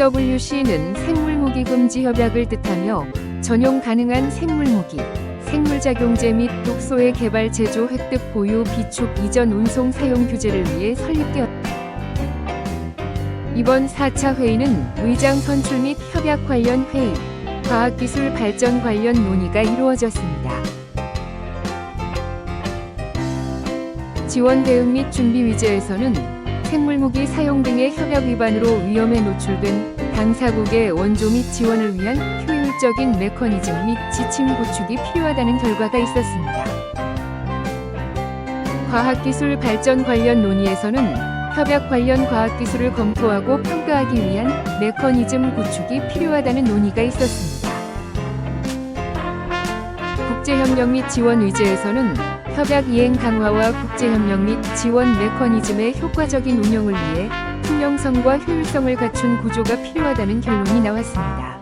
NUC는 생물무기 금지 협약을 뜻하며 전용 가능한 생물무기, 생물작용제 및 독소의 개발 제조 획득 보유 비축 이전 운송 사용 규제를 위해 설립되었다. 이번 4차 회의는 의장 선출 및 협약 관련 회의, 과학기술 발전 관련 논의가 이루어졌습니다. 지원 대응 및 준비 위제에서는 생물무기 사용 등의 협약 위반으로 위험에 노출된 당사국의 원조 및 지원을 위한 효율적인 메커니즘 및 지침 구축이 필요하다는 결과가 있었습니다. 과학기술 발전 관련 논의에서는 협약 관련 과학기술을 검토하고 평가하기 위한 메커니즘 구축이 필요하다는 논의가 있었습니다. 국제협력 및 지원 의제에서는 협약 이행 강화와 국제협력 및 지원 메커니즘의 효과적인 운영을 위해 투명성과 효율성을 갖춘 구조가 필요하다는 결론이 나왔습니다.